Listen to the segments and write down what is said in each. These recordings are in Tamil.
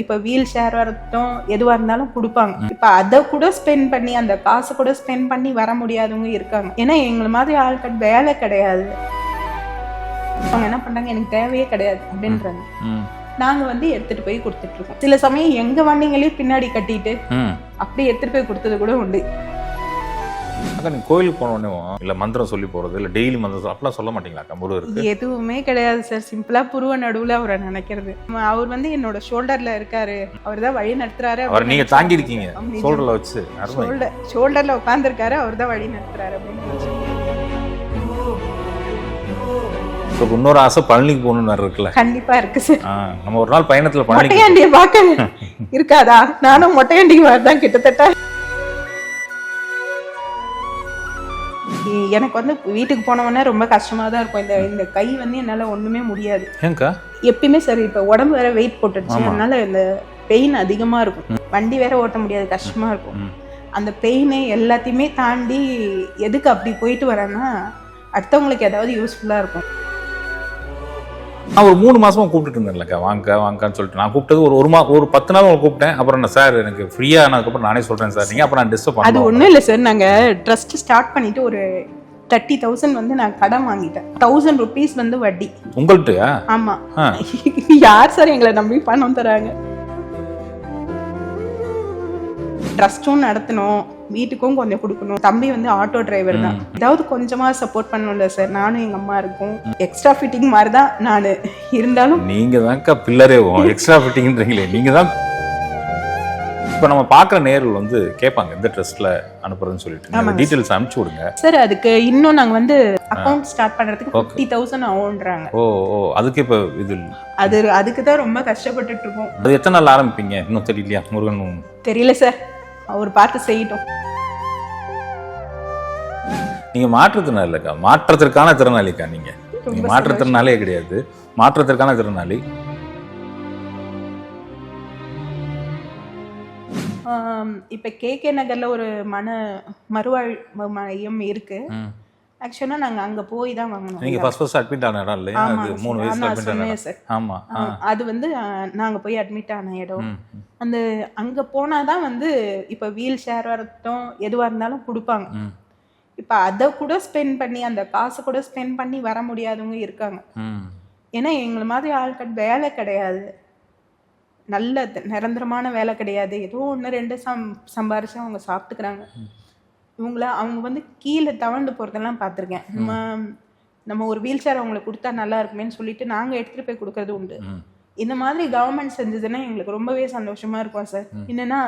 இப்போ வீல் ஷேர் வரட்டும் எதுவாக இருந்தாலும் கொடுப்பாங்க. இப்போ அதை கூட ஸ்பெண்ட் பண்ணி அந்த காசை கூட ஸ்பெண்ட் பண்ணி வர முடியாதவங்க இருக்காங்க. ஏன்னா எங்களை மாதிரி ஆட்கள் வேலை கிடையாது. அவங்க என்ன பண்றாங்க? எனக்கு தேவையே கிடையாது அப்படின்றாங்க. ம் நாங்க வந்து எடுத்துட்டு போய் கொடுத்துட்டு இருக்கோம். சில சமயம் எங்க வண்டிங்களையும் பின்னாடி கட்டிட்டு அப்படி எடுத்துட்டு போய் கொடுத்தது கூட உண்டு. அக்கா நீங்கள் கோயிலுக்கு போன உடனே இல்லை மந்திரம் சொல்லி போகிறது இல்லை டெய்லி மந்திரம் அப்படிலாம் சொல்ல மாட்டீங்களாக்கா முருகருக்கு எதுவுமே கிடையாது சார் சிம்பிளா புருவ நடுவுல அவரை நினைக்கிறது. அவர் வந்து என்னோட ஷோல்டர்ல இருக்காரு. அவர் தான் வழி நடத்துறாரு. அவர் நீங்கள் தாங்கியிருக்கீங்க. ஆமா, சோல்டரில் வச்சு. ஷோல்டர் ஷோல்டர்ல உட்காந்துருக்காரு அவர் தான் வழி நடத்துறாரு அப்படின்னு. இப்போ இன்னொரு ஆசை பழனிக்கு போகணுன்னு இருக்குல்ல. கண்டிப்பா இருக்கு சார் நம்ம ஒரு நாள் பயணத்தில் பழனிக்கு மொட்டையாண்டிய பார்க்க இருக்காதா? நானும் மொட்டையாண்டிக்கு வரதான் கிட்டத்தட்ட எனக்கு வந்து வீட்டுக்கு போனவொடனே ரொம்ப கஷ்டமா தான் இருக்கும். இந்த இந்த கை வந்து என்னால ஒண்ணுமே முடியாது. ஏங்கா? எப்பயுமே சரி இப்ப உடம்பு வேற வெயிட் போட்டுடுச்சு. அதனால இந்த பெயின் அதிகமா இருக்கும். வண்டி வேற ஓட்ட முடியாது கஷ்டமா இருக்கும். அந்த பெயின் எல்லாத்தையுமே தாண்டி எதுக்கு அப்படி போயிட்டு வரேன்னா அடுத்தவங்களுக்கு ஏதாவது யூஸ்ஃபுல்லா இருக்கும். நான் ஒரு மூணு மாசமா கூப்பிட்டுட்டு இருந்தேன்லக்கா. வாங்க வாங்கன்னு சொல்லிட்டு. நான் கூப்பிட்டது ஒரு ஒரு மா ஒரு பத்து நாள் கூப்பிட்டேன். அப்புறம் நான் சார் எனக்கு ஃப்ரீயா ஆனதுக்கப்புறம் நானே சொல்றேன் சார். நீங்க அப்புறம் நான் டிஸ்டர்ப் அது ஒண்ணும் இல்லை சார். நாங்க ட்ரஸ்ட் ஸ்டார்ட் பண்ணிட்டு ஒரு தேர்ட்டி தௌசண்ட் வந்து நான் கடன் வாங்கிட்டேன். தௌசண்ட் ருபீஸ் வந்து வட்டி. உங்கள்கிட்டயா? ஆமா. ஆ. யார் சார் எங்களை நம்பி பணம் தராங்க? ட்ரஸ்ட்டும் நடத்தணும். வீட்டுக்கும் கொஞ்சம் கொடுக்கணும். தம்பி வந்து ஆட்டோ டிரைவர் தான். ஏதாவது கொஞ்சமா சப்போர்ட் பண்ணணும்ல சார் நானும் எங்க அம்மா இருக்கும். எக்ஸ்ட்ரா ஃபிட்டிங் மாதிரி தான் நான். இருந்தாலும் நீங்க தான்க்கா பில்லரே எக்ஸ்ட்ரா ஃபிட்டிங்ன்றீங்களே நீங்க தான் இப்போ நம்ம பார்க்குற நேரில் வந்து கேட்பாங்க எந்த ட்ரஸ்ட்ல அனுப்புறதுன்னு சொல்லிட்டு. டீட்டெயில்ஸ் அனுப்பிச்சு விடுங்க. சார் அதுக்கு இன்னும் நாங்க வந்து அக்கௌண்ட் ஸ்டார்ட் பண்றதுக்கு Okay. ஃபிஃப்டி தௌசண்ட் ஆகுன்றாங்க ஓ ஓ அதுக்கு இப்போ இது அது அதுக்கு தான் ரொம்ப கஷ்டப்பட்டுட்டு இருக்கோம். அது எத்தனை நாள் ஆரம்பிப்பீங்க? இன்னும் தெரியலையா? முருகன் தெரியல சார் அவர் பார்த்து செய்யட்டும். நீங்க மாற்றுத்திறனாளி இல்லைக்கா மாற்றத்திற்கான திறனாளிக்கா நீங்க? நீங்க ரொம்ப மாற்றுத்திறனாலே கிடையாது. மாற்றத்திற்கான திறனாளி. இப்ப கே கே நகர்ல ஒரு மன மறுவாழ் மையம் இருக்கு. ம். ஆக்சுவலா நாங்க அங்க போய் தான் வாங்கணும். நீங்க ஃபர்ஸ்ட் ஃபர்ஸ்ட் அட்மிட் ஆன இடம் இல்லையா? அது மூணு சார். நான் அட்மிட் ஆன சொன்னேன் இடம். சார். ஆமா ஆ, அது வந்து ஆ, நாங்க போய் அட்மிட் ஆன இடம். அந்த அங்க போனாதான் வந்து இப்ப வீல் ஷேர் வரட்டும் எதுவா இருந்தாலும் கொடுப்பாங்க. இப்ப அதை கூட ஸ்பெண்ட் பண்ணி அந்த காசை கூட ஸ்பெண்ட் பண்ணி வர முடியாதவங்க இருக்காங்க. ஏன்னா எங்களை மாதிரி ஆட்கள் வேலை கிடையாது. நல்ல நிரந்தரமான வேலை கிடையாது. ஏதோ ஒன்று ரெண்டு சம் சம்பாரிச்சு அவங்க சாப்பிட்டுக்கிறாங்க. இவங்கள அவங்க வந்து கீழே தவழ்ந்து போகிறதெல்லாம் பார்த்துருக்கேன். நம்ம நம்ம ஒரு வீல் சேர் அவங்களுக்கு கொடுத்தா நல்லா இருக்குமேன்னு சொல்லிட்டு நாங்கள் எடுத்துகிட்டு போய் கொடுக்கறது உண்டு. இந்த மாதிரி கவர்மெண்ட் செஞ்சதுன்னா எங்களுக்கு ரொம்பவே சந்தோஷமா இருக்கும் சார் என்னன்னா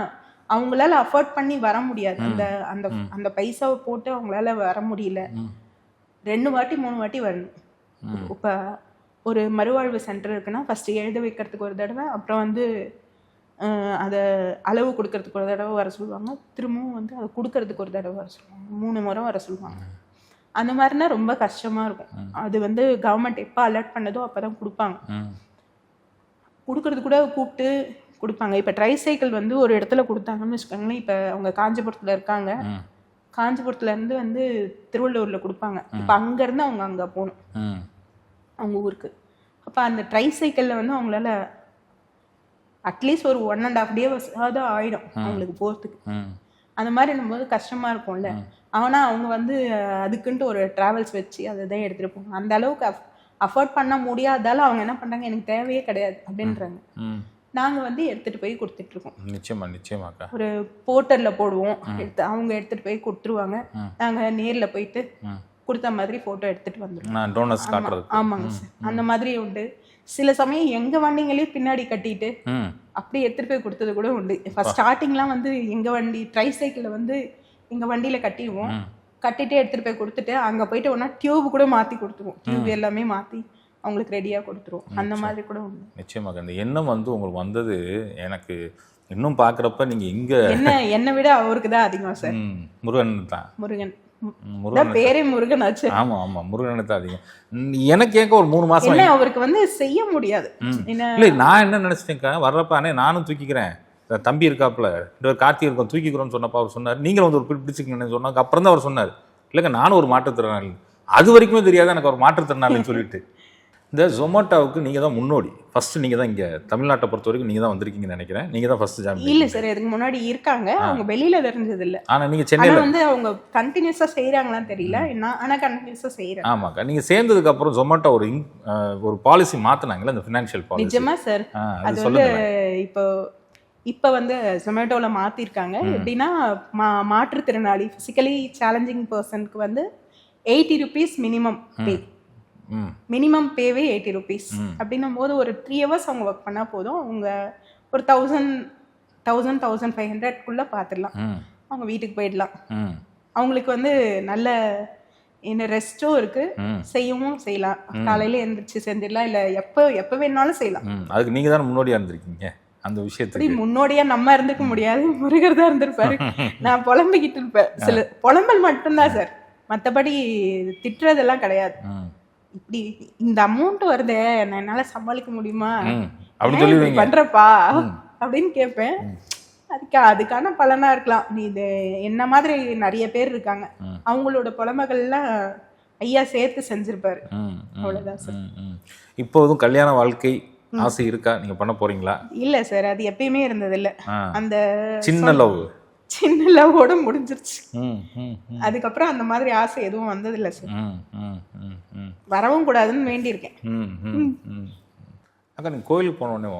அவங்களால அஃபோர்ட் பண்ணி வர முடியாது. அந்த அந்த அந்த பைசாவை போட்டு அவங்களால வர முடியல. ரெண்டு வாட்டி மூணு வாட்டி வரணும். இப்போ ஒரு மறுவாழ்வு சென்டர் இருக்குன்னா ஃபர்ஸ்ட் எழுத வைக்கிறதுக்கு ஒரு தடவை அப்புறம் வந்து அதை அளவு கொடுக்கறதுக்கு ஒரு தடவை வர சொல்லுவாங்க. திரும்பவும் வந்து அதை கொடுக்கறதுக்கு ஒரு தடவை வர சொல்லுவாங்க. மூணு முறை வர சொல்லுவாங்க. அந்த மாதிரினா ரொம்ப கஷ்டமா இருக்கும். அது வந்து கவர்மெண்ட் எப்போ அலர்ட் பண்ணதோ அப்பதான் கொடுப்பாங்க. ம். கொடுக்கறது கூட கூப்பிட்டு கொடுப்பாங்க. இப்போ ட்ரை சைக்கிள் வந்து ஒரு இடத்துல கொடுத்தாங்கன்னு வச்சுக்கோங்களேன். இப்போ அவங்க காஞ்சிபுரத்தில் இருக்காங்க. ம். காஞ்சிபுரத்துல இருந்து வந்து திருவள்ளூர்ல கொடுப்பாங்க. இப்போ அங்கேருந்து அவங்க அங்கே போகணும். அவங்க ஊருக்கு. அப்போ அந்த ட்ரை சைக்கிளில் வந்து அவங்களால அட்லீஸ்ட் ஒரு ஒன் அண்ட் ஆஃப் டேவாவது ஆயிடும் அவங்களுக்கு போகிறதுக்கு. அந்த மாதிரி போது கஷ்டமா இருக்கும்ல. ஆனால் அவங்க வந்து அதுக்குன்ட்டு ஒரு டிராவல்ஸ் வச்சு அதை தான் எடுத்துகிட்டு போவாங்க. அந்த அளவுக்கு அஃபோர்ட் பண்ண முடியாதால அவங்க என்ன பண்ணுறாங்க எனக்கு தேவையே கிடையாது அப்படின்றாங்க. நாங்கள் வந்து எடுத்துகிட்டு போய் கொடுத்துட்ருக்கோம். நிச்சயமா நிச்சயமாக்கா. ஒரு போர்ட்டரில் போடுவோம். எடுத்து அவங்க எடுத்துகிட்டு போய் கொடுத்துருவாங்க. நாங்கள் நேரில் போயிட்டு. கொடுத்த மாதிரி ஃபோட்டோ எடுத்துகிட்டு வந்துடுவோம் டோனர்ஸ் காட்டுறது ஆமாங்க சார். அந்த மாதிரி உண்டு. சில சமயம் எங்க வண்டிங்களையும் பின்னாடி கட்டிட்டு அப்படி எடுத்துட்டு போய் கொடுத்தது கூட உண்டு. ஃபர்ஸ்ட் ஸ்டார்டிங்லாம் வந்து எங்க வண்டி ட்ரை சைக்கிளில் வந்து எங்க வண்டியில கட்டிடுவோம். கட்டிட்டு எடுத்துட்டு போய் கொடுத்துட்டு அங்க போயிட்டு ஒன்னா டியூப் கூட மாத்தி கொடுத்துருவோம். டியூப் எல்லாமே மாத்தி அவங்களுக்கு ரெடியா கொடுத்துருவோம். அந்த மாதிரி கூட உண்டு. நிச்சயமாக இந்த எண்ணம் வந்து உங்களுக்கு வந்தது எனக்கு இன்னும் பார்க்குறப்ப நீங்க இங்க என்ன என்னை விட அவருக்கு தான் அதிகம் சார் முருகன் தான். முருகன். பேரே முருகன் ஆச்சு. ஆமா ஆமா முருகன் தான் அதிகம். எனக்கு கேட்க ஒரு மூணு மாசம் அவருக்கு வந்து செய்ய முடியாது. இல்லை நான் என்ன நினச்சிட்டேன்க்கா வர்றப்ப அண்ணே நானும் தூக்கிக்கிறேன். தம்பி இருக்காப்புல பேர் கார்த்திக் இருக்கோம் தூக்கிக்கிறோம்னு சொன்னப்ப அவர் சொன்னார். நீங்களும் வந்து ஒரு பிடி பிடிச்சிக்கணும்னு சொன்னாங்க. அப்புறம் தான் அவர் சொன்னார். இல்லைங்க நானும் ஒரு மாற்றுத்திறனாளி. அது வரைக்குமே தெரியாது எனக்கு ஒரு மாற்றுத்திறனாளின்னு சொல்லிட்டு. இந்த ஜொமேட்டோவுக்கு நீங்கள் தான் முன்னோடி. ஃபஸ்ட்டு நீங்கள் தான் இங்கே தமிழ்நாட்டை பொறுத்த வரைக்கும் நீங்கள் தான் வந்திருக்கீங்கன்னு நினைக்கிறேன். நீங்கள் தான் ஃபஸ்ட்டு ஜாயின் இல்ல சார் இதுக்கு முன்னாடி இருக்காங்க. அவங்க வெளியில தெரிஞ்சது இல்ல. ஆனால் நீங்கள் சென்னையில் வந்து அவங்க கண்டினியூஸா செய்யறாங்களான்னு தெரியல. நான் ஆனா கண்டினியூஸா செய்யறேன் ஆமாக்கா. நீங்கள் சேர்ந்ததுக்கு அப்புறம் ஜொமேட்டோ ஒரு இன் ஒரு பாலிசி மாற்றினாங்களே இந்த ஃபினான்ஷியல் பாலிசி நிஜமா சார் அது வந்து இப்போ இப்போ வந்து ஜொமேட்டோவில் மாற்றிருக்காங்க எப்படின்னா மா மாற்றுத்திறனாளி ஃபிசிக்கலி சேலஞ்சிங் பர்சனுக்கு வந்து eighty rupees minimum pay minimum பேவே eighty rupees அப்படின்னும் போது ஒரு த்ரீ ஹவர்ஸ் அவங்க ஒர்க் பண்ணால் போதும். அவங்க ஒரு தௌசண்ட் தௌசண்ட் தௌசண்ட் ஃபைவ் ஹண்ட்ரட்குள்ளே பார்த்துடலாம் அவங்க வீட்டுக்கு போயிடலாம். அவங்களுக்கு வந்து நல்ல என்ன ரெஸ்ட்டும் இருக்கு. செய்யவும் செய்யலாம். காலையில எந்திரிச்சு செஞ்சிடலாம். இல்லை எப்போ எப்போ வேணாலும் செய்யலாம். அதுக்கு நீங்கள் தானே முன்னோடியாக இருந்திருக்கீங்க அந்த விஷயத்துக்கு? முன்னோடியா நம்ம இருந்துக்க முடியாது. முருகர் தான் இருந்திருப்பாரு. நான் புலம்பிக்கிட்டு இருப்பேன். சில புலம்பல் மட்டும்தான் சார். மத்தபடி திட்டுறதெல்லாம் கிடையாது. இப்படி இந்த அமௌண்ட் வருதே நான் என்னால சமாளிக்க முடியுமா? ம். அப்படி ஏன் இப்படி சொல்லுவீங்க பண்றப்பா? அப்படின்னு கேட்பேன். அதுக்கு அதுக்கான பலனா இருக்கலாம். நீ இது என்ன மாதிரி நிறைய பேர் இருக்காங்க. அவங்களோட புலமைகள்லாம் ஐயா சேர்த்து செஞ்சிருப்பாரு. அவ்வளவுதான் சார். இப்போதும் கல்யாண வாழ்க்கை ஆசை இருக்கா? நீங்க பண்ண போறீங்களா? இல்ல சார் அது எப்பயுமே இருந்தது இல்ல. அந்த சின்ன லவ் சின்ன லவ்வோட முடிஞ்சிருச்சு. ம் ம் ம், அதுக்கப்புறம் அந்த மாதிரி ஆசை எதுவும் வந்ததில்லை சார். ம், ம், ம், ம், வரவும் கூடாதுன்னு வேண்டியிருக்கேன். ம், ம், ம். அக்கா நீங்கள் கோயிலுக்கு போன உடனே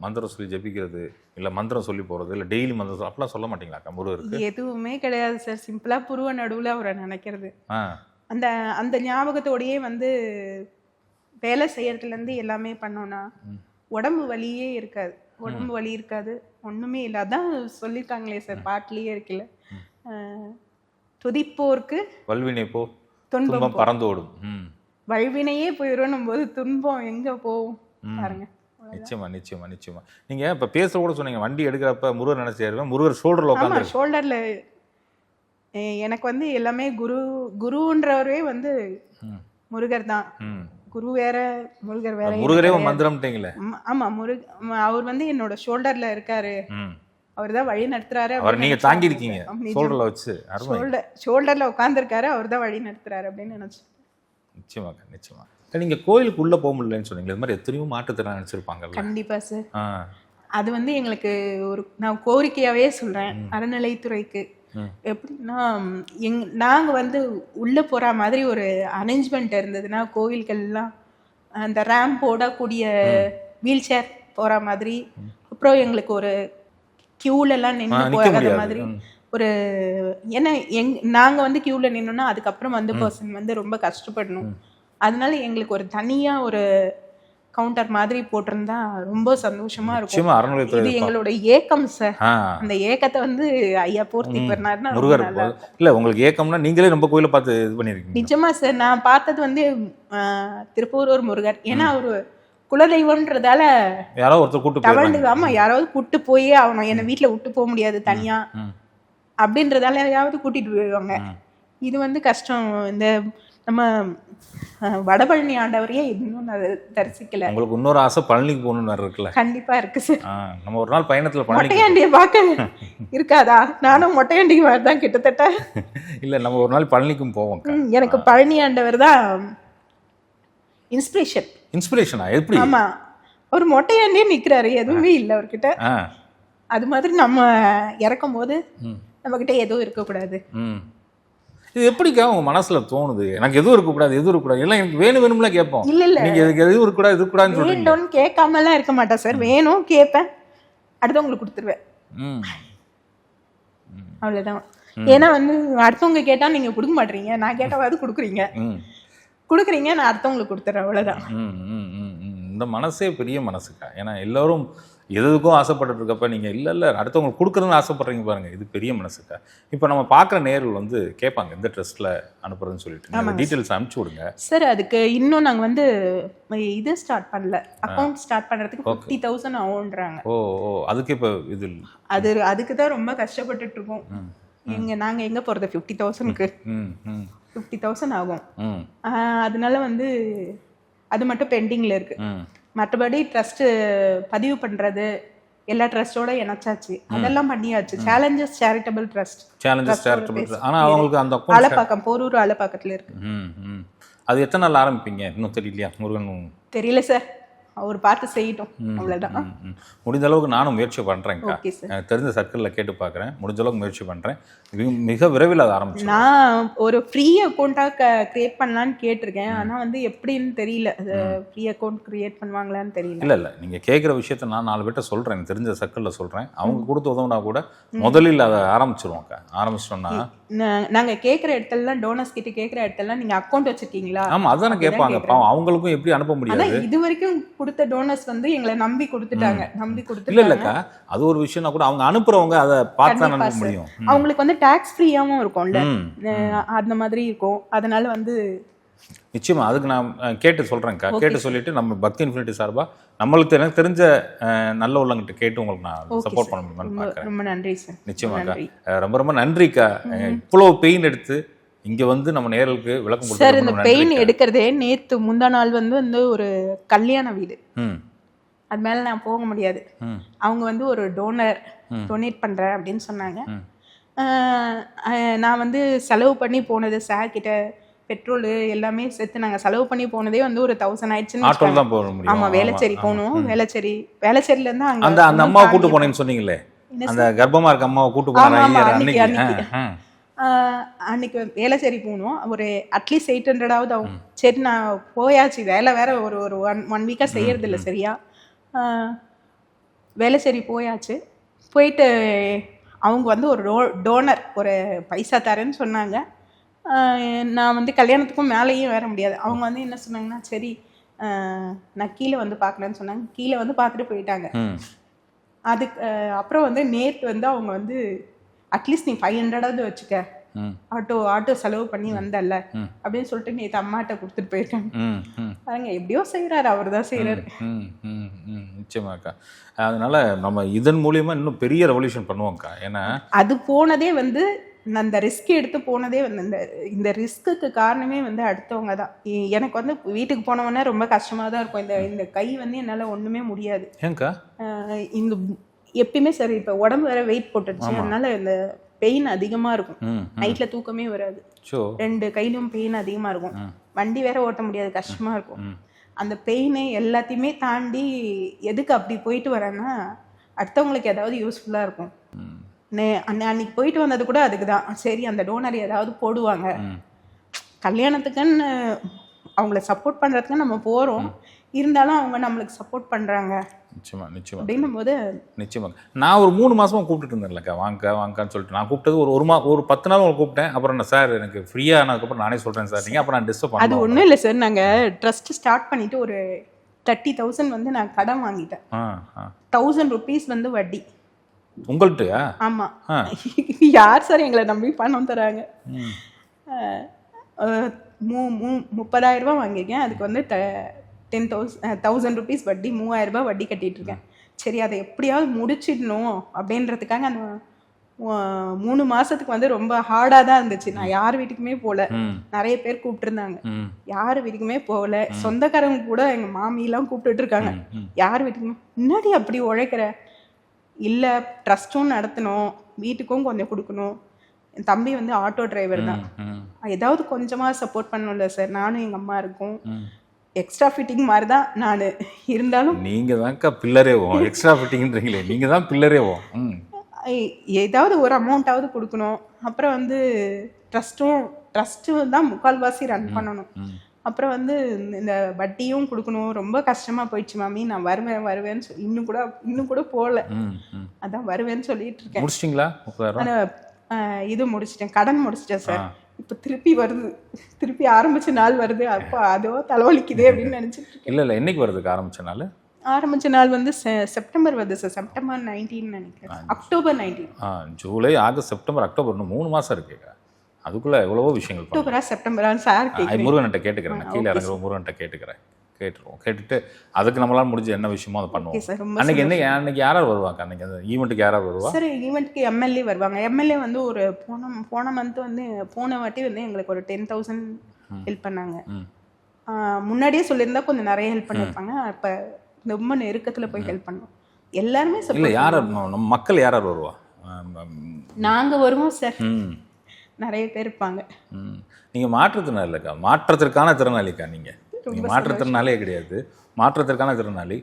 மந்திரம் சொல்லி ஜெபிக்கிறது இல்லை மந்திரம் சொல்லி போகிறது இல்லை டெய்லி மந்திரம் சொல்லி அப்படிலாம் சொல்ல மாட்டீங்களா முருகருக்கு? எதுவுமே கிடையாது சார். சிம்பிளா புருவ நடுவுல அவரை நினைக்கிறது. அந்த அந்த ஞாபகத்தோடயே வந்து வேலை செய்யறதுல இருந்து எல்லாமே பண்ணோம்னா உடம்பு வலியே இருக்காது. உடம்பு வலி இருக்காது. ஒண்ணுமே இல்லை. அதான் சொல்லியிருக்காங்களே சார் பாட்டிலேயே இருக்குல்ல. துதிப்போர்க்கு வல்வினை போ துன்பம் பறந்து ஓடும். ம். வல்வினையே போயிடும் போது துன்பம் எங்க போகும்? பாருங்க. நிச்சயமா நிச்சயமா நிச்சயமா. நீங்க இப்ப பேச கூட சொன்னீங்க வண்டி எடுக்கிறப்ப முருகர் நினைச்சாருவேன் முருகர் ஷோல்டர்ல உட்காந்து ஷோல்டர்ல எனக்கு வந்து எல்லாமே குரு குருன்றவரே வந்து. முருகர் தான் குரு வேற முருகர் வேற முருகரே மந்திரம்ட்டீங்களே? ஆமா- முருக அவர் வந்து என்னோட ஷோல்டர்ல இருக்காரு. அவர் தான் வழி நடத்துறாரு அவர் நீங்க தாங்கி இருக்கீங்க ஷோல்டர்ல வச்சு ஷோல்டர் ஷோல்டர்ல உட்காந்துருக்காரு அவர் தான் வழி நடத்துறாரு அப்படின்னு நினைச்சு. நிச்சயமாக்கா நிச்சயமா நீங்க கோயிலுக்கு உள்ள போக முடியலன்னு சொன்னீங்க இது மாதிரி எத்தனையோ மாற்றுத்திறன் நினைச்சிருப்பாங்கல்ல. கண்டிப்பா சார் அது வந்து எங்களுக்கு ஒரு நான் கோரிக்கையாவே சொல்றேன் அறநிலைத்துறைக்கு. எப்படின்னா எங் நாங்க வந்து உள்ள போற மாதிரி ஒரு அரேஞ்ச்மெண்ட் இருந்ததுன்னா கோவில்கள்லாம் அந்த ரேம்ப் போடக்கூடிய வீல் சேர் போற மாதிரி அப்புறம் எங்களுக்கு ஒரு கியூல எல்லாம் ஆ, நின்று முடியாது. மாதிரி. ஒரு ஏன்னா எங் நாங்க வந்து கியூல நின்னோம்னா அதுக்கப்புறம் வந்து பர்சன் வந்து ரொம்ப கஷ்டப்படணும். அதனால எங்களுக்கு ஒரு தனியா ஒரு கவுண்டர் மாதிரி போட்டிருந்தா ரொம்ப சந்தோஷமா இருக்கும். இது எங்களோட ஏக்கம் சார் அந்த ஏக்கத்தை வந்து ஐயா பூர்த்தி பண்ணாருன்னா முருகர் இல்ல உங்களுக்கு ஏக்கம்னா நீங்களே ரொம்ப கோயிலை பார்த்து இது பண்ணிருக்கீங்க. நிஜமா சார் நான் பார்த்தது வந்து திருப்பூரூர் முருகர். ஏன்னா அவரு குலதெய்வம்ன்றதால யாரோ ஒருத்தர் கூட்டு தவழ்ந்து ஆமா யாராவது கூட்டு போயே ஆகணும். என்னை வீட்ல விட்டு போக முடியாது தனியா. அப்படின்றதால யாராவது கூட்டிட்டு போயிடுவாங்க இது வந்து கஷ்டம். இந்த நம்ம வடபழனி ஆண்டவரையே இன்னும் நான் தரிசிக்கல. உங்களுக்கு இன்னொரு ஆசை பழனிக்கு போகணும்னு இருக்குல்ல? கண்டிப்பா இருக்கு சார். நம்ம ஒரு நாள் பயணத்துல மொட்டையாண்டிய பார்க்க இருக்காதா? நானும் மொட்டையாண்டி தான் கிட்டத்தட்ட. இல்ல நம்ம ஒரு நாள் பழனிக்கும் போவோம். எனக்கு பழனி ஆண்டவர் தான் இன்ஸ்பிரேஷன் இன்ஸ்பிரேஷனா எப்படி? ஆமா. அவர் மொட்டையாண்டியே நிக்கிறாரு எதுவுமே இல்லை அவர்கிட்ட. அது மாதிரி நம்ம இறக்கும் போது ம். நம்ம கிட்ட எதுவும் இருக்கக்கூடாது. இது எப்படிக்கா உங்க மனசுல தோணுது? எனக்கு எதுவும் இருக்கக்கூடாது எதுவும் இருக்கக்கூடாது. எல்லாம் எனக்கு வேணும் வேணும்ல கேட்போம். இல்ல இல்ல. நீங்க இதுக்கு எதுவும் இருக்கக்கூடாது இது கூடாதுன்னு சொல்றீங்க. வேண்டும்னு கேட்காமலாம் இருக்க மாட்டேன் சார் வேணும் கேட்பேன். அடுத்தவங்களுக்கு கொடுத்துருவேன். ம். அவ்வளவுதான். ஏன்னா வந்து அடுத்தவங்க கேட்டா நீங்க கொடுக்க மாட்டீங்க. நான் கேட்டாவது கொடுக்குறீங்க. கொடுக்குறீங்க நான் அடுத்தவங்களுக்கு கொடுத்துறேன். அவ்வளவுதான். இந்த மனசே பெரிய மனசுக்கா? ஏன்னா எல்லாரும் எதுக்கும் ஆசைப்பட்டுட்டு இருக்கப்ப நீங்க இல்ல இல்ல அடுத்தவங்களுக்கு கொடுக்குறதுன்னு ஆசைப்படுறீங்க பாருங்க. இது பெரிய மனசுக்கா? இப்போ நம்ம பார்க்குற நேர்கள் வந்து கேட்பாங்க எந்த ட்ரெஸ்ட்ல அனுப்புறதுன்னு சொல்லிட்டு. டீட்டெயில்ஸ் அனுப்பிச்சு விடுங்க. சார் அதுக்கு இன்னும் நாங்க வந்து இது ஸ்டார்ட் பண்ணல. அக்கௌண்ட் ஸ்டார்ட் பண்றதுக்கு ஃபிஃப்டி தௌசண்ட் ஆகுன்றாங்க. ஓ ஓ அதுக்கு இப்போ இது. அது அதுக்கு தான் ரொம்ப கஷ்டப்பட்டுட்டு இருக்கோம் எங்க நாங்க எங்க போறது? ஃபிஃப்டி தௌசண்ட்க்கு. ஃபிஃப்டி தௌசண்ட் ஆகும். அதனால வந்து அது மட்டும் பெண்டிங்ல இருக்கு. ம். மற்றபடி ட்ரஸ்ட் பதிவு பண்றது எல்லா ட்ரஸ்டோட இணைச்சாச்சு. அதெல்லாம் பண்ணியாச்சு. Challenges charitable trust challenges charitable ஆனா அவங்களுக்கு அந்த அக்கௌண்ட் ஆலப்பாக்கம் போரூர் ஆலப்பாக்கத்துல இருக்கு. அது எத்தனை நாள் ஆரம்பிப்பீங்க? இன்னும் தெரியலையா? முருகன் தெரியல சார் அவர் பார்த்து செய்யட்டும். அவ்வளோதான். முடிஞ்ச அளவுக்கு நானும் முயற்சி சார் எனக்கு தெரிஞ்ச சர்க்கிளில் கேட்டு பார்க்குறேன். முடிஞ்ச அளவுக்கு முயற்சி பண்ணுறேன் மிக விரைவில் அதை ஆரம்பிச்சு நான் ஒரு ஃப்ரீ அக்கௌண்ட்டாக கிரியேட் பண்ணலான்னு கேட்டிருக்கேன். ஆனால் வந்து எப்படின்னு தெரியல. ஃப்ரீ அக்கௌண்ட் கிரியேட் பண்ணுவாங்களான்னு தெரியல. இல்லை இல்லை. நீங்கள் கேட்குற விஷயத்த நான் நாலு பேர்ட்ட சொல்கிறேன் எனக்கு தெரிஞ்ச சர்க்கிளில் சொல்கிறேன் அவங்க கொடுத்து உதவுனா கூட முதலில் அதை ஆரம்பிச்சிருவோம்க்கா. ஆரம்பிச்சிட்டோம்னா நா- நாங்க கேட்குற இடத்துலலாம் டோனர்ஸ் கிட்ட கேட்குற இடத்துலலாம் நீங்க அக்கௌண்ட் வச்சிருக்கீங்களா? ஆமாம் அதானே கேட்பாங்க. அவங்களுக்கும் எப்படி அனுப்ப முடியாது? இது வரைக்கும் கொடுத்த டோனர்ஸ் வந்து எங்களை நம்பி கொடுத்துட்டாங்க. நம்பி இல்லை கொடுத்துட்டாங்க இல்லைக்கா. அது ஒரு விஷயம்னா கூட அவங்க அனுப்புறவங்க அதை பார்த்து அனுப்ப. முடியும். அவங்களுக்கு வந்து டாக்ஸ் ஃப்ரீயாவும் இருக்கும்ல. அந்த மாதிரி இருக்கும். அதனால வந்து நிச்சயமா அதுக்கு நான் கேட்டு சொல்றேன்க்கா. கேட்டு சொல்லிட்டு நம்ம பக்தி இன்ஃபினிட்டி சார்பா நம்மளுக்கு எனக்கு தெரிஞ்ச நல்ல உள்ளவங்கிட்ட கேட்டு உங்களுக்கு நான் சப்போர்ட். பண்ண முடியுமான்னு பார்க்குறேன் ரொம்ப நன்றி சார் நிச்சயமாக்கா. ரொம்ப ரொம்ப நன்றிக்கா. இவ்வளவு பெயின் எடுத்து இங்க வந்து நம்ம நேரலுக்கு விளக்கம் சார் இந்த பெயின். எடுக்கிறதே நேத்து முந்தா நாள் வந்து வந்து ஒரு கல்யாண வீடு. அது மேல நான் போக முடியாது. அவங்க வந்து ஒரு டோனர் டொனேட் பண்றேன் அப்படின்னு சொன்னாங்க. நான் வந்து செலவு பண்ணி போனது சார் கிட்ட பெட்ரோல் எல்லாமே சேர்த்து நாங்க செலவு பண்ணி போனதே வந்து ஒரு தௌசண்ட் ஆயிடுச்சுன்னு ஆட்டோல வச்சுக்கோங்க. தான் போக முடியும். ஆமா வேளச்சேரி ஆமா. போகணும் வேளச்சேரி வேளச்சேரியில இருந்து அங்க அந்த அம்மாவை கூட்டு போனேன்னு சொன்னீங்களே. அந்த கர்ப்பமா இருக்க அம்மாவை கூட்டு போனாங்க அன்னைக்கு, வேளச்சேரி போகணும். ஒரு அட்லீஸ்ட் எயிட் ஹண்ட்ரடாவது ஆகும் சரி நான் போயாச்சு. வேலை வேற ஒரு ஒரு ஒன் ஒன் வீக்காக செய்யறது இல்லை சரியா? வேளச்சேரி போயாச்சு. போயிட்டு அவங்க வந்து ஒரு டோ டோனர் ஒரு பைசா தரேன்னு சொன்னாங்க. நான் வந்து கல்யாணத்துக்கும் மேலேயும் வர முடியாது. அவங்க வந்து என்ன சொன்னாங்கன்னா சரி நான் கீழே வந்து பார்க்குறேன்னு சொன்னாங்க. கீழே வந்து பார்த்துட்டு போயிட்டாங்க. அதுக்கு அப்புறம் வந்து நேற்று வந்து அவங்க வந்து அட்லீஸ்ட் நீ ஃபைவ் ஹண்ட்ரடாவது வச்சுக்க. ஆட்டோ ஆட்டோ செலவு பண்ணி வந்தல்ல. அப்படின்னு சொல்லிட்டு நேற்று அம்மாட்ட கொடுத்துட்டு ம் பாருங்க எப்படியோ செய்கிறாரு அவர் தான் செய்கிறாரு ம் ம் ம் நிச்சயமாக்கா அதனால நம்ம இதன் மூலியமா இன்னும் பெரிய ரெவல்யூஷன் பண்ணுவோம்க்கா. ஏன்னா அது போனதே வந்து அந்த ரிஸ்க் எடுத்து போனதே வந்து இந்த இந்த ரிஸ்க்குக்கு காரணமே வந்து அடுத்தவங்க தான். எனக்கு வந்து வீட்டுக்கு போனவொடனே ரொம்ப கஷ்டமாக தான் இருக்கும். இந்த இந்த கை வந்து என்னால் ஒன்றுமே முடியாது. ஏங்க்கா அஹ் இந்த எப்பயுமே சரி இப்போ உடம்பு வேற வெயிட் போட்டுடுச்சு. அதனால இந்த பெயின் அதிகமாக இருக்கும். ம் நைட்டில் தூக்கமே வராது. ரெண்டு கையிலும் பெயின் அதிகமாக இருக்கும். வண்டி வேற ஓட்ட முடியாது கஷ்டமாக இருக்கும். அந்த பெயின் எல்லாத்தையுமே தாண்டி எதுக்கு அப்படி போயிட்டு வரேன்னா அடுத்தவங்களுக்கு ஏதாவது யூஸ்ஃபுல்லாக இருக்கும். அன்னைக்கு போயிட்டு வந்தது கூட அதுக்கு தான் சரி அந்த டோனர் ஏதாவது போடுவாங்க. கல்யாணத்துக்குன்னு அவங்கள சப்போர்ட் பண்ணுறதுக்கு நம்ம போகிறோம் இருந்தாலும் அவங்க நம்மளுக்கு சப்போர்ட் பண்ணுறாங்க நிச்சயமா நிச்சயமா. அப்படின்னும் போது நிச்சயமா. நான் ஒரு மூணு மாசமா கூப்பிட்டுட்டு இருந்தேன்லக்கா. வாங்க வாங்கன்னு சொல்லிட்டு. நான் கூப்பிட்டது ஒரு ஒரு மா ஒரு பத்து நாள் உங்களுக்கு கூப்பிட்டேன். அப்புறம் நான் சார் எனக்கு ஃப்ரீயா ஆனதுக்கப்புறம் நானே சொல்றேன் சார். நீங்க அப்புறம் நான் டிஸ்டர்ப் அது ஒன்றும் இல்லை சார். நாங்கள் ட்ரஸ்ட் ஸ்டார்ட் பண்ணிட்டு ஒரு தேர்ட்டி தௌசண்ட் வந்து நான் கடன் வாங்கிட்டேன். தௌசண்ட் ருபீஸ் வந்து வட்டி. உங்கள்கிட்டயா ஆமாம் ஆ. யார் சார் எங்களை நம்பி பணம் தராங்க? முப்பதாயிரம் ரூபாய் வாங்கியிருக்கேன். அதுக்கு வந்து டென் தௌசண்ட் தௌசண்ட் ருபீஸ் வட்டி மூவாயிரம் ரூபாய் வட்டி கட்டிட்டு இருக்கேன் சரி அதை எப்படியாவது முடிச்சிடணும் அப்படின்றதுக்காக அந்த மூணு மாசத்துக்கு வந்து ரொம்ப ஹார்டாக தான் இருந்துச்சு. நான் யார் வீட்டுக்குமே போகல ம். நிறைய பேர் கூப்பிட்டுருந்தாங்க. யார் வீட்டுக்குமே போகல சொந்தக்காரங்க கூட எங்கள் மாமியெல்லாம் கூப்பிட்டுட்டு இருக்காங்க யார் வீட்டுக்குமே முன்னாடி அப்படி உழைக்கிற? இல்லை ட்ரஸ்ட்டும் நடத்தணும். வீட்டுக்கும் கொஞ்சம் கொடுக்கணும். என் தம்பி வந்து ஆட்டோ டிரைவர் தான். ஏதாவது கொஞ்சமாக சப்போர்ட் பண்ணணும்ல சார் நானும் எங்கள் அம்மா இருக்கோம். எக்ஸ்ட்ரா ஃபிட்டிங் மாதிரி தான் நான். இருந்தாலும் நீங்க தான்க்கா பில்லரே ஓம் எக்ஸ்ட்ரா ஃபிட்டிங்ன்றீங்களே நீங்க தான் பில்லரே ஓம் ம். ஐ- ஏதாவது ஒரு அமௌண்ட்டாவது கொடுக்கணும். அப்புறம் வந்து ட்ரஸ்ட்டும் ட்ரஸ்ட்டு தான் முக்கால்வாசி ரன் பண்ணணும். அப்புறம் வந்து இந்த வட்டியும் கொடுக்கணும். ரொம்ப கஷ்டமா போயிடுச்சு மாமி. நான் வருவேன் வருவேன்னு சொல்லி இன்னும் கூட இன்னும் கூட போகல அதான் வருவேன்னு சொல்லிட்டு இருக்கேன். முடிச்சிட்டிங்களா? இது முடிச்சிட்டேன். கடன் முடிச்சிட்டேன் சார். இப்போ திருப்பி வருது. திருப்பி ஆரம்பிச்ச நாள் வருது. அப்போ அதோ தலைவலிக்குதே அப்படின்னு நினைச்சிட்டு இருக்கேன். இல்ல இல்ல. என்னைக்கு வருதுக்கு ஆரம்பிச்ச நாள்? ஆரம்பிச்ச நாள் வந்து செப்டம்பர் வருது சார். செப்டம்பர் நைன்டீன் நினைக்கிறேன். அக்டோபர் நைன்டீன் ஆ ஜூலை ஆகஸ்ட் செப்டம்பர் அக்டோபர் இன்னும் மூணு மாசம் இருக்குக்கா அதுக்குள்ள எவ்வளவோ விஷயங்கள். அக்டோபரா செப்டம்பரா? சார் முருகன்கிட்ட கேட்டுக்கிறேன். கீழே இறங்குற முருகன்கிட்ட கேட்டுக்கிறேன். கேட்டுருவோம். கேட்டுட்டு அதுக்கு நம்மளால முடிஞ்ச என்ன விஷயமோ அதை பண்ணுவோம். அன்னைக்கு என்ன அன்னைக்கு யாரார் வருவாங்க? அன்னைக்கு அந்த ஈவெண்ட்டுக்கு யாரார் வருவா? சார் ஈவெண்ட்க்கு எம்எல்ஏ வருவாங்க. எம்எல்ஏ வந்து ஒரு போன போன மந்த் வந்து போன வாட்டி வந்து எங்களுக்கு ஒரு டென் தௌசண்ட் ஹெல்ப் பண்ணாங்க. முன்னாடியே சொல்லியிருந்தா கொஞ்சம் நிறைய ஹெல்ப் பண்ணியிருப்பாங்க. அப்போ ரொம்ப நெருக்கத்துல போய் ஹெல்ப் பண்ணோம் எல்லாருமே இல்ல யார் நம்ம மக்கள் யாரார் வருவா? ஆம், ஆம். நாங்க வருவோம் சார் நிறைய பேர் இருப்பாங்க. ம். நீங்க மாற்றுத்திறனாளி இல்லைக்கா மாற்றத்திற்கான திறனாளிக்கா நீங்க நீங்க? மாற்றுத்திறனாலே கிடையாது. மாற்றத்திற்கான திறனாளி.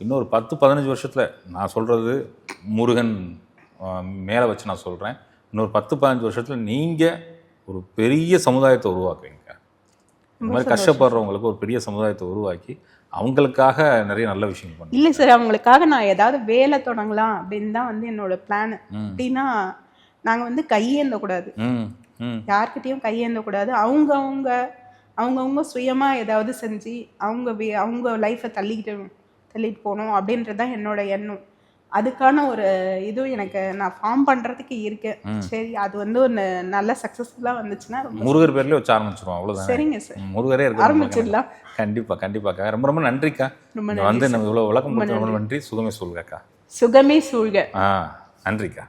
இன்னொரு பத்து பதினஞ்சு வருஷத்துல நான் சொல்றது முருகன் மேல வச்சு நான் சொல்றேன். இன்னொரு பத்து பதினஞ்சு வருஷத்துல நீங்க ஒரு பெரிய சமுதாயத்தை உருவாக்குவீங்க. இந்த மாதிரி கஷ்டப்படுறவங்களுக்கு ஒரு பெரிய சமுதாயத்தை உருவாக்கி அவங்களுக்காக நிறைய நல்ல விஷயங்கள் பண்ணுங்க. இல்லை சார் அவங்களுக்காக நான் ஏதாவது வேலை தொடங்கலாம் அப்படின்னு தான் வந்து என்னோட பிளான். அப்படின்னா நாங்கள் வந்து கையேந்தக்கூடாது. யார்கிட்டயும் கையேந்தக்கூடாது. அவங்க அவங்க அவங்கவுங்க சுயமாக ஏதாவது செஞ்சு அவங்க வே- அவங்க லைஃப்பை தள்ளிக்கிட்டு தள்ளிட்டு போகணும் அப்படின்றது தான் என்னோட எண்ணம். அதுக்கான ஒரு இதுவும் எனக்கு நான் ஃபார்ம் பண்ணுறதுக்கு இருக்கேன். சரி அது வந்து ஒரு நல்ல சக்ஸஸ்ஃபுல்லாக வந்துச்சுன்னா முருகர் பேர்லயே வச்சு ஆரம்பிச்சிருவோம். அவ்வளவுதான்? சரிங்க சார் முருகரே இருக்கு ஆரம்பிச்சிடலாம். கண்டிப்பா கண்டிப்பாக்கா ரொம்ப ரொம்ப நன்றிக்கா. ரொம்ப வந்து நம்ம இவ்வளவு விளக்கம் ரொம்ப நன்றி. சுகமே சொல்லுங்கக்கா சுகமே சூழ்க ஆ நன்றிக்கா.